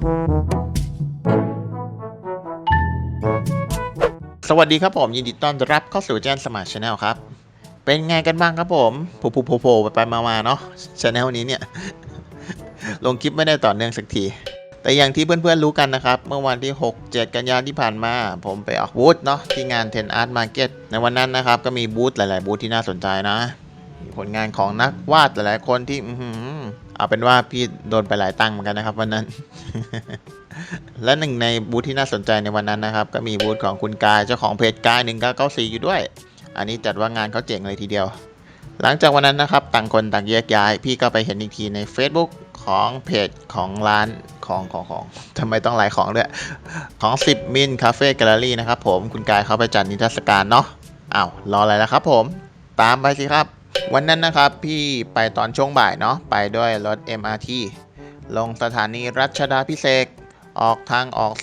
สวัสดีครับผม ยินดีต้อนรับเข้าสู่แจนสมาร์ทชาแนลครับ เป็นไงกันบ้างครับผมโผล่โผล่ไปมาๆเนาะชาแนลนี้เนี่ย ลงคลิปไม่ได้ต่อเนื่องสักที แต่อย่างที่เพื่อนๆรู้กันนะครับ เมื่อวันที่ 6 7 กันยายนที่ผ่านมา ผมไปออกบูธเนาะที่งาน Ten Art Market ในวันนั้นนะครับ ก็มีบูธหลายๆบูธที่น่าสนใจนะ ผลงานของนักวาดหลายๆคนที่อืเอาเป็นว่าพี่โดนไปหลายตังค์เหมือนกันนะครับวันนั้น และหนึ่งในบูธที่น่าสนใจในวันนั้นนะครับ ก็มีบูธของคุณกายเจ้าของเพจกาย1994อยู่ด้วย อันนี้จัดว่างานเขาเจ๋งเลยทีเดียว หลังจากวันนั้นนะครับ ต่างคนต่างแยกย้าย พี่ก็ไปเห็นอีกทีใน Facebook ของเพจของร้านของของของทำไมต้องหลายของด้วย ของ 10 มินคาเฟ่แกลเลอรี่นะครับผมคุณกายเขาไปจัดนิทรรศการเนาะอ้าวรออะไรล่ะครับผม ตามไปสิครับ วันนั้นนะครับพี่ไปตอนช่วงบ่ายเนาะไปด้วยรถ MRT ลงสถานีรัชดาพิเศษออกทางออก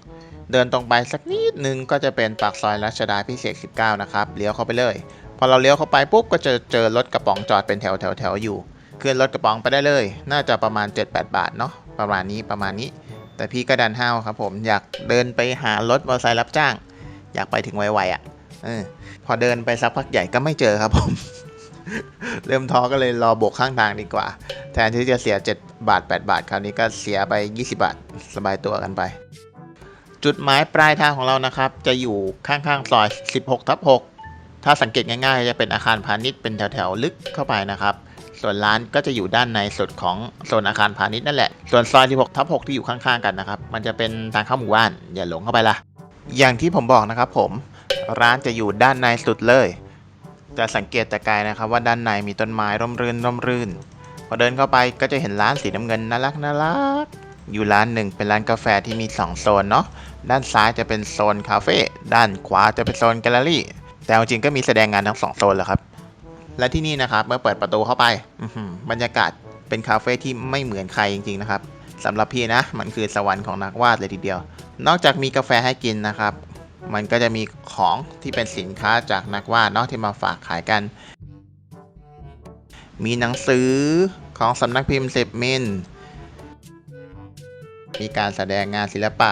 2 เดินตรงไปสักนิดนึงก็จะเป็นปากซอยรัชดาพิเศษก19 นะครับเลี้ยวเข้าไปเลย พอเราเลี้ยวเข้าไปปุ๊บก็จะเจอรถกระป๋องจอดเป็นแถวแถวแถวอยู่ขึ้นรถกระป๋องไปได้เลย น่าจะประมาณ 7-8 บาทเนาะประมาณนี้ประมาณนี้ แต่พี่ก็ดันห้าวครับผมอยากเดินไปหารถมอเตอร์ไซค์รับจ้าง อยากไปถึงไวๆอะออพอเดินไปสักพักใหญ่ก็ไม่เจอครับผม เริ่มท้อก็เลยรอโบกข้างทางดีกว่า แทนที่จะเสีย 7 บาท 8 บาท คราวนี้ก็เสียไป 20 บาท สบายตัวกันไป จุดหมายปลายทางของเรานะครับ จะอยู่ข้างๆซอย 16ทับ6ถ้าสังเกตง่ายๆ จะเป็นอาคารพาณิชย์เป็นแถวๆ ลึกเข้าไปนะครับ ส่วนร้านก็จะอยู่ด้านในสุดของโซนอาคารพาณิชย์นั่นแหละ ส่วนซอย 16ทับ6ที่อยู่ข้างๆกันนะครับ มันจะเป็นทางเข้าหมู่บ้านอย่าหลงเข้าไปละอย่างที่ผมบอกนะครับผมร้านจะอยู่ด้านในสุดเลย จะสังเกตแต่ไกลนะครับว่าด้านในมีต้นไม้ร่มรื่นร่มรื่น พอเดินเข้าไปก็จะเห็นร้านสีน้ำเงินน่ารักน่ารัก อยู่ร้านหนึ่งเป็นร้านกาแฟที่มี 2 โซนเนาะ ด้านซ้ายจะเป็นโซนคาเฟ่ ด้านขวาจะเป็นโซนแกลเลอรี่ แต่เอาจริงก็มีแสดงงานทั้งสองโซนแหละครับ และที่นี่นะครับเมื่อเปิดประตูเข้าไปบรรยากาศเป็นคาเฟ่ที่ไม่เหมือนใครจริงๆนะครับสำหรับพี่นะ มันคือสวรรค์ของนักวาดเลยทีเดียว นอกจากมีกาแฟให้กินนะครับ มันก็จะมีของที่เป็นสินค้าจากนักวาดเนาะที่มาฝากขายกัน มีหนังสือของสำนักพิมพ์สิบมิลมีการแสดงงานศิลปะ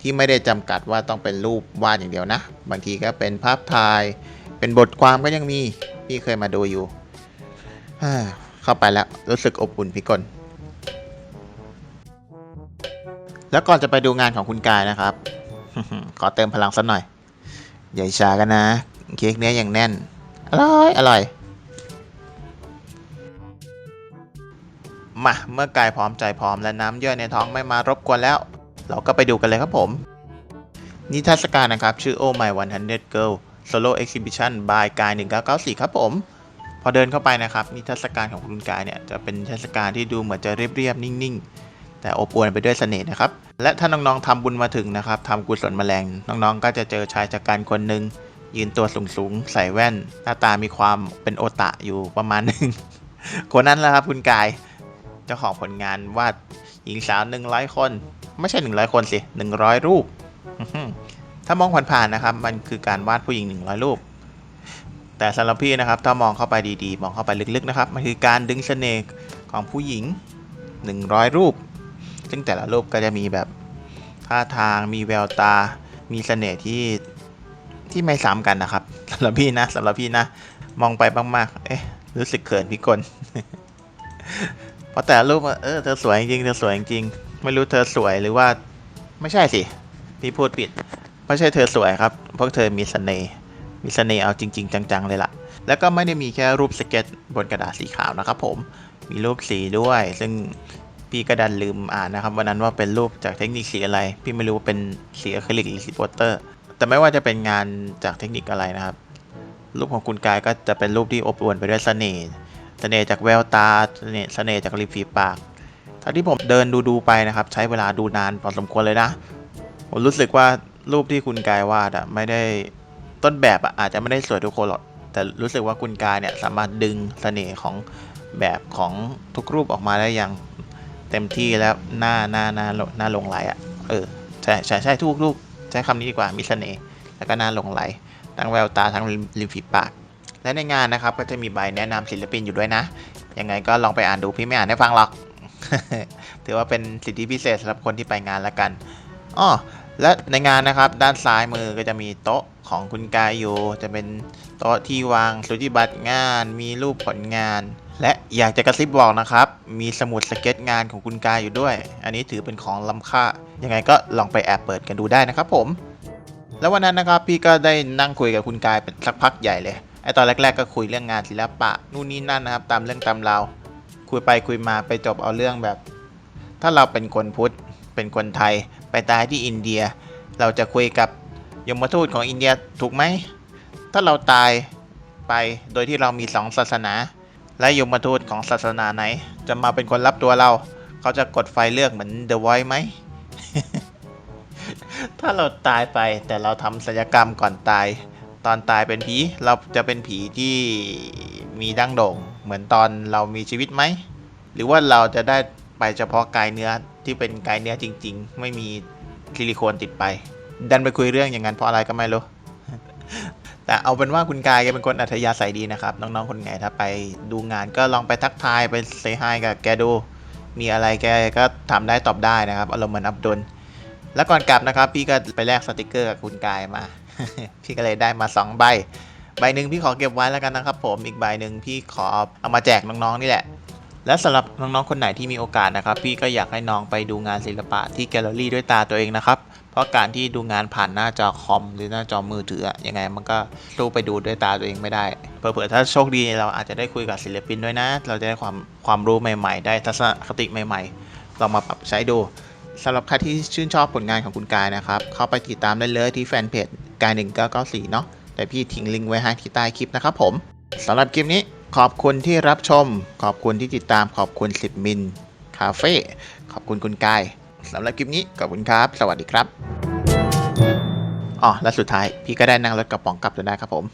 ที่ไม่ได้จำกัดว่าต้องเป็นรูปวาดอย่างเดียวนะ บางทีก็เป็นภาพถ่าย เป็นบทความก็ยังมี พี่เคยมาดูอยู่ เข้าไปแล้วรู้สึกอบอุ่นพิกลแล้วก่อนจะไปดูงานของคุณกายนะครับ ขอเติมพลังสักหน่อยอย่าอิจฉากันนะ เค้กเนี้ยอย่างแน่น อร่อย อร่อย มา เมื่อกายพร้อมใจพร้อมและน้ำย่อยในท้องไม่มารบกวนแล้ว เราก็ไปดูกันเลยครับผม นิทรรศการนะครับ ชื่อ Oh My 100 Girl Solo Exhibition by กาย1994 ครับผม พอเดินเข้าไปนะครับ นิทรรศการของคุณกายเนี่ยจะเป็นนิทรรศการที่ดูเหมือนจะเรียบๆนิ่งๆ แต่อบอวลไปด้วยเสน่ห์นะครับ และถ้าน้องๆทำบุญมาถึงนะครับทำกุศลแมลงน้องๆ ก็จะเจอชายจักรคนหนึ่งยืนตัวสูงๆ ใส่แว่น หน้าตามีความเป็นโอตะอยู่ประมาณหนึ่งคนนั้นแหละครับคุณกาย เจ้าของผลงานวาดหญิงสาวหนึ่งร้อยคน ไม่ใช่หนึ่งร้อยคนสิหนึ่งร้อยรูป ถ้ามองผ่านๆนะครับ มันคือการวาดผู้หญิงหนึ่งร้อยรูป แต่สำหรับพี่นะครับ ถ้ามองเข้าไปดีๆ มองเข้าไปลึกๆนะครับ มันคือการดึงเสน่ห์ของผู้หญิง 100 รูป ซึ่งแต่ละรูปก็จะมีแบบท่าทางมีแววตา มีเสน่ห์ที่ที่ไม่ซ้ำกันนะครับสำหรับพี่นะสำหรับพี่นะ มองไปมากๆเอ๊ะรู้สึกเขินพี่กลเพราะแต่ละรูปเออเธอสวยจริงเธอสวยจริงไม่รู้เธอสวยหรือว่าไม่ใช่สิพี่พูดผิดไม่ใช่เธอสวยครับเพราะเธอมีเสน่ห์มีเสน่ห์เอาจริง ๆ จังๆเลยล่ะ แล้วก็ไม่ได้มีแค่รูปสเก็ตบนกระดาษสีขาวนะครับผมมีรูปสีด้วย ซึ่ง พี่ก็ดันลืมอ่านนะครับวันนั้นว่าเป็นรูปจากเทคนิคสีอะไร พี่ไม่รู้ว่าเป็นสีอะคริลิกหรือสีโปเตอร์ แต่ไม่ว่าจะเป็นงานจากเทคนิคอะไรนะครับ รูปของคุณกายก็จะเป็นรูปที่อบอวลไปด้วยเสน่ห์เสน่ห์จากแววตาเสน่ห์เสน่ห์จากริมฝีปากท่าที่ผมเดินดูดูๆไปนะครับ ใช้เวลาดูนานพอสมควรเลยนะผมรู้สึกว่ารูปที่คุณกายวาดอะไม่ได้ต้นแบบอะอาจจะไม่ได้สวยทุกคนหรอกแต่รู้สึกว่าคุณกายเนี่ยสามารถดึงเสน่ห์ของแบบของทุกรูปออกมาได้อย่าง ต็มที่แล้วหน้าหน้าหน้าหน้าลงไหลอะเออใช่ใช่ใช่ทุกลูกใช้คำนี้ดีกว่ามีเสน่ห์แล้วก็หน้าลงไหลทั้งแววตาทั้งริมริมฝีปาก และในงานนะครับก็จะมีใบแนะนำศิลปินอยู่ด้วยนะ ยังไงก็ลองไปอ่านดูพี่ไม่อ่านให้ฟังหรอก ถือว่าเป็นสิทธิพิเศษสำหรับคนที่ไปงานละกันอ้อและในงานนะครับด้านซ้ายมือก็จะมีโต๊ะของคุณกายอยู่ จะเป็นโต๊ะที่วางสุจิบัตรงาน มีรูปผลงาน และอยากจะกระซิบบอกนะครับ มีสมุดสเก็ตงานของคุณกายอยู่ด้วย อันนี้ถือเป็นของล้ำค่า ยังไงก็ลองไปแอบเปิดกันดูได้นะครับผม แล้ววันนั้นนะครับพี่ก็ได้นั่งคุยกับคุณกายเป็นสักพักใหญ่เลยไอตอนแรก ๆ ก็คุยเรื่องงานศิลปะนู่นนี่นั่นนะครับ ตามเรื่องตามราวคุยไปคุยมาไปจบเอาเรื่องแบบ ถ้าเราเป็นคนพุทธเป็นคนไทยไปตายที่อินเดีย เราจะคุยกับยมทูตของอินเดียถูกไหมถ้าเราตายไปโดยที่เรามีสองศาสนา และยมทูตของศาสนาไหน จะมาเป็นคนรับตัวเรา เขาจะกดไฟเลือกเหมือน The Voice ไหม ถ้าเราตายไปแต่เราทำศัลยกรรมก่อนตาย ตอนตายเป็นผี เราจะเป็นผีที่มีดั้งโด่ง เหมือนตอนเรามีชีวิตไหม หรือว่าเราจะได้ไปเฉพาะกายเนื้อที่เป็นกายเนื้อจริง ๆ ไม่มีซิลิโคนติดไป ดันไปคุยเรื่องอย่างนั้นเพราะอะไรก็ไม่รู้ แต่เอาเป็นว่าคุณกายแกเป็นคนอัธยาศัยดีนะครับ น้องๆคนไหนถ้าไปดูงานก็ลองไปทักทายไปเซฮายกับแกดู มีอะไรแกก็ถามได้ตอบได้นะครับอารมณ์เหมือนอับดุล แล้วก่อนกลับนะครับ พี่ก็ไปแลกสติกเกอร์กับคุณกายมา พี่ก็เลยได้มา 2 ใบ ใบหนึ่งพี่ขอเก็บไว้แล้วกันนะครับ ผมอีกใบหนึ่งพี่ขอเอามาแจกน้องๆนี่แหละ และสำหรับน้องๆคนไหนที่มีโอกาสนะครับ พี่ก็อยากให้น้องไปดูงานศิลปะที่แกลเลอรี่ด้วยตาตัวเองนะครับ เพราะการที่ดูงานผ่านหน้าจอคอมหรือหน้าจอมือถืออยังไงมันก็สู้ไปดูด้วยตาตัวเองไม่ได้เผื่อๆถ้าโชคดีเราอาจจะได้คุยกับศิลปินด้วยนะ เราจะได้ความความรู้ใหม่ ๆ ได้ทัศนคติใหม่ๆลองมาปรับใช้ดูสำหรับใครที่ชื่นชอบผลงานของคุณกายนะครับ เข้าไปติดตามได้เลยที่แฟนเพจกาย1994เนาะแต่พี่ทิ้งลิงก์ไว้ให้ที่ใต้คลิปนะครับผมสำหรับคลิปนี้ ขอบคุณที่รับชม ขอบคุณที่ติดตาม ขอบคุณ 10 มิลคาเฟ่ขอบคุณคุณกายสำหรับคลิปนี้ขอบคุณครับ สวัสดีครับอ๋อและสุดท้ายพี่ก็ได้นั่งรถกระป๋องกลับจนได้ครับผม